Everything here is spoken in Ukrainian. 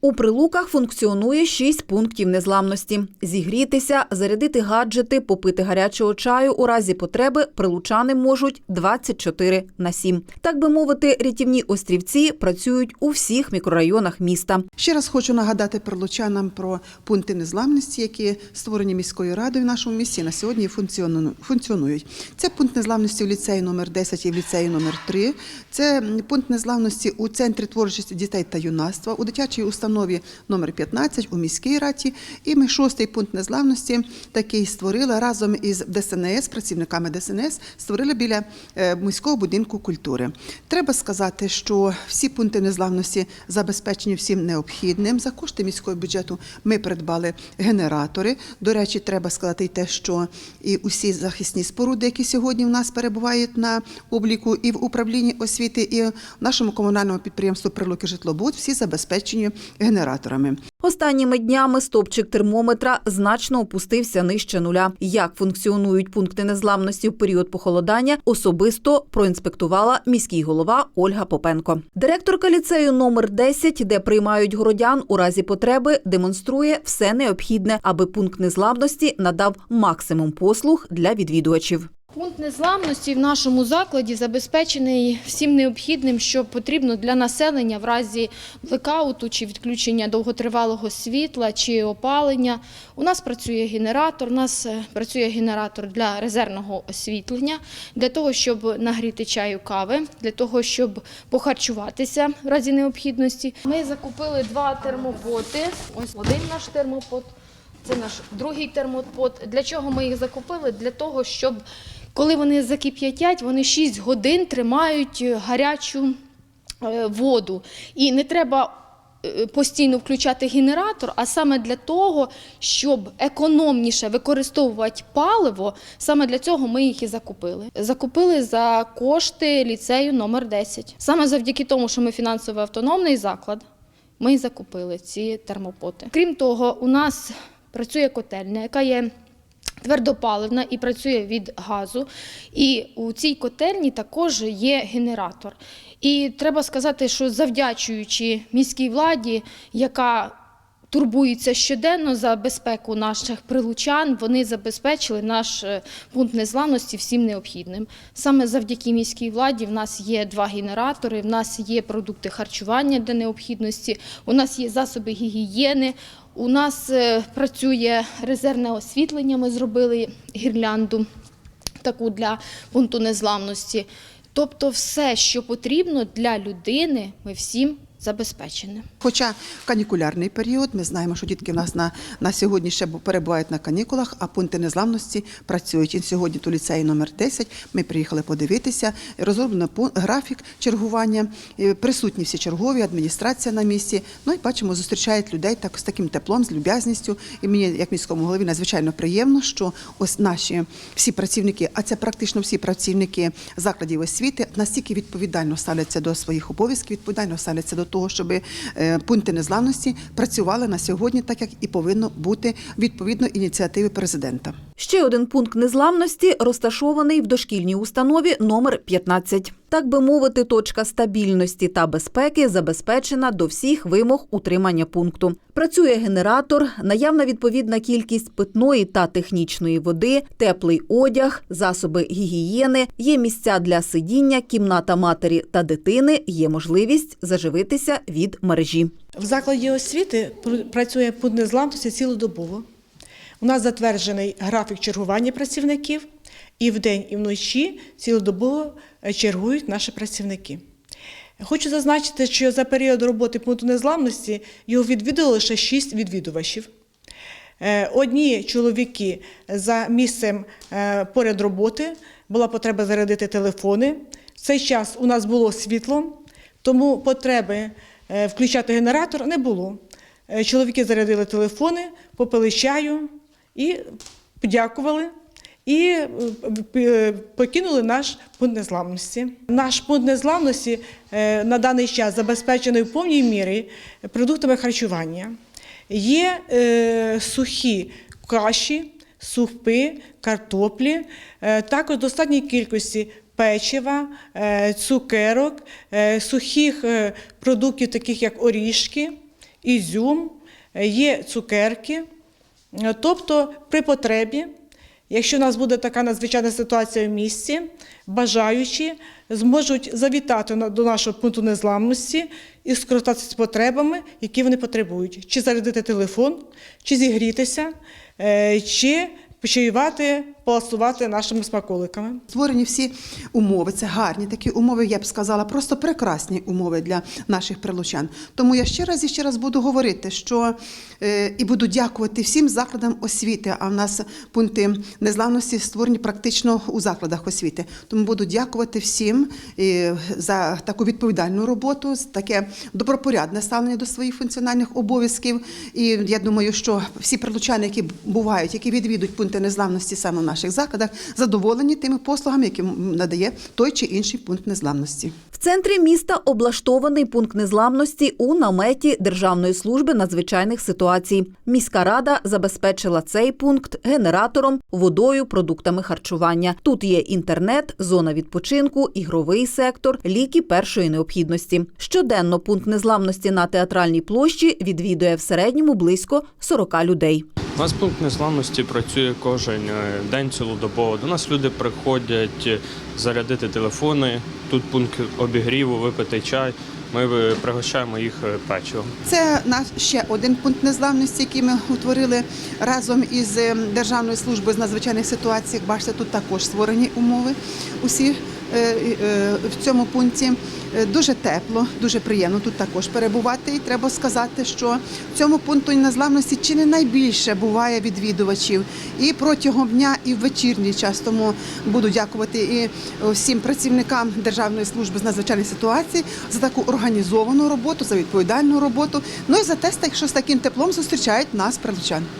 У прилуках функціонує шість пунктів незламності: зігрітися, зарядити гаджети, попити гарячого чаю у разі потреби прилучани можуть 24 на 7. Так би мовити, рятівні острівці працюють у всіх мікрорайонах міста. Ще раз хочу нагадати прилучанам про пункти незламності, які створені міською радою в нашому місті на сьогодні функціонують. Це пункт незламності в ліцеї номер 10 і в ліцеї номер 3 Це пункт незламності у центрі творчості дітей та юнацтва, у дитячій установі номер 15 у міській раді. І ми шостий пункт незламності такий створили разом із ДСНС, працівниками ДСНС, створили біля е, міського будинку культури. Треба сказати, що всі пункти незламності забезпечені всім необхідним. За кошти міського бюджету ми придбали генератори. До речі, треба сказати й те, що і усі захисні споруди, які сьогодні в нас перебувають на обліку і в управлінні освіти, і в нашому комунальному підприємству Прилуки житлобуд, всі забезпечені генераторами. Останніми днями стопчик термометра значно опустився нижче нуля. Як функціонують пункти незламності в період похолодання, особисто проінспектувала міський голова Ольга Попенко. Директорка ліцею номер 10, де приймають городян у разі потреби, демонструє все необхідне, аби пункт незламності надав максимум послуг для відвідувачів. Пункт незламності в нашому закладі забезпечений всім необхідним, що потрібно для населення в разі блекауту чи відключення довготривалого світла чи опалення. У нас працює генератор, у нас е, працює генератор для резервного освітлення, для того, щоб нагріти чаю кави, для того, щоб похарчуватися в разі необхідності. Ми закупили два термопоти. Ось один наш термопот. Це наш другий термопот. Для чого ми їх закупили? Для того, щоб коли вони закип'ятять, вони 6 годин тримають е, гарячу е, воду. І не треба е, постійно включати генератор, а саме для того, щоб економніше використовувати паливо, саме для цього ми їх і закупили. Закупили за кошти ліцею номер 10. Саме завдяки тому, що ми фінансово автономний заклад, ми і закупили ці термопоти. Крім того, у нас працює котельня, яка є твердопаливна і працює від газу. І у цій котельні також є генератор. І треба сказати, що завдячуючи міській владі, яка турбується щоденно за безпеку наших прилучан, вони забезпечили наш е, пункт незламності всім необхідним. Саме завдяки міській владі в нас є два генератори, в нас є продукти харчування для необхідності, у нас є засоби гігієни. У нас е, працює резервне освітлення. Ми зробили гірлянду таку для пункту незламності. Тобто, все, що потрібно для людини, ми всім забезпечені. Хоча канікулярний період ми знаємо, що дітки в нас на, на сьогодні ще перебувають на канікулах, а пункти незламності працюють. І сьогодні то ліцей номер 10. Ми приїхали подивитися. Розроблено графік чергування. Присутні всі чергові, адміністрація на місці. Ну і бачимо, зустрічають людей так з таким теплом, з люб'язністю. І мені, як міському голові, надзвичайно приємно, що ось наші всі працівники, а це практично всі працівники закладів освіти, настільки відповідально ставляться до своїх обов'язків, відповідально ставляться до того, щоб е, пункти незламності працювали на сьогодні, так як і повинно бути відповідно ініціативи президента. Ще один пункт незламності розташований в дошкільній установі номер 15. Так би мовити, точка стабільності та безпеки забезпечена до всіх вимог утримання пункту. Працює генератор, наявна відповідна кількість питної та технічної води, теплий одяг, засоби гігієни, є місця для сидіння, кімната матері та дитини, є можливість заживитися від мережі. В закладі освіти пр- працює пункт незламності цілодобово. У нас затверджений графік чергування працівників, і вдень, і вночі цілодобово е, чергують наші працівники. Хочу зазначити, що за період роботи пункту незламності його відвідало лише 6 відвідувачів. Е, Одні чоловіки за місцем е, поряд роботи була потреба зарядити телефони. В цей час у нас було світло, тому потреби включати генератор не було. Чоловіки зарядили телефони, попили чаю і подякували. І е, покинули наш пункт незламності. Наш пункт незламності е, на даний час забезпечений в повній мірі продуктами харчування. Є е, сухі каші, супи, картоплі, е, також достатній кількості печива, е, цукерок, е, сухих е, продуктів, таких як орішки, ізюм, е, є цукерки. Е, Тобто, при потребі, якщо у нас буде така надзвичайна ситуація в місті, бажаючі зможуть завітати до нашого пункту незламності і скористатися потребами, які вони потребують, чи зарядити телефон, чи зігрітися, е, чи почаювати, поласувати нашими смаколиками. Створені всі умови, це гарні такі умови, я б сказала, просто прекрасні умови для наших прилучан. Тому я ще раз і ще раз буду говорити, що е, і буду дякувати всім закладам освіти. А в нас пункти незламності створені практично у закладах освіти. Тому буду дякувати всім е, за таку відповідальну роботу, таке добропорядне ставлення до своїх функціональних обов'язків. І я думаю, що всі прилучани, які бувають, які відвідують пункти незламності саме в наших закладах, задоволені тими послугами, які надає той чи інший пункт незламності. В центрі міста облаштований пункт незламності у наметі Державної служби надзвичайних ситуацій. Міська рада забезпечила цей пункт генератором, водою, продуктами харчування. Тут є інтернет, зона відпочинку, ігровий сектор, ліки першої необхідності. Щоденно пункт незламності на театральній площі відвідує в середньому близько 40 людей. У нас пункт незламності працює кожен е, день цілодобово. До нас люди приходять зарядити телефони. Тут пункт обігріву, випити чай. Ми е, пригощаємо їх е, печивом. Це наш ще один пункт незламності, який ми утворили разом із е, Державною службою з надзвичайних ситуацій. Як бачите, тут також створені умови усі в цьому пункті. Дуже тепло, дуже приємно тут також перебувати. І треба сказати, що в цьому пункту незламності чи не найбільше буває відвідувачів і протягом дня, і в вечірній час. Тому буду дякувати і всім працівникам Державної служби з надзвичайних ситуацій за таку організовану роботу, за відповідальну роботу. Ну і за те, що з таким теплом зустрічають нас, прилучан.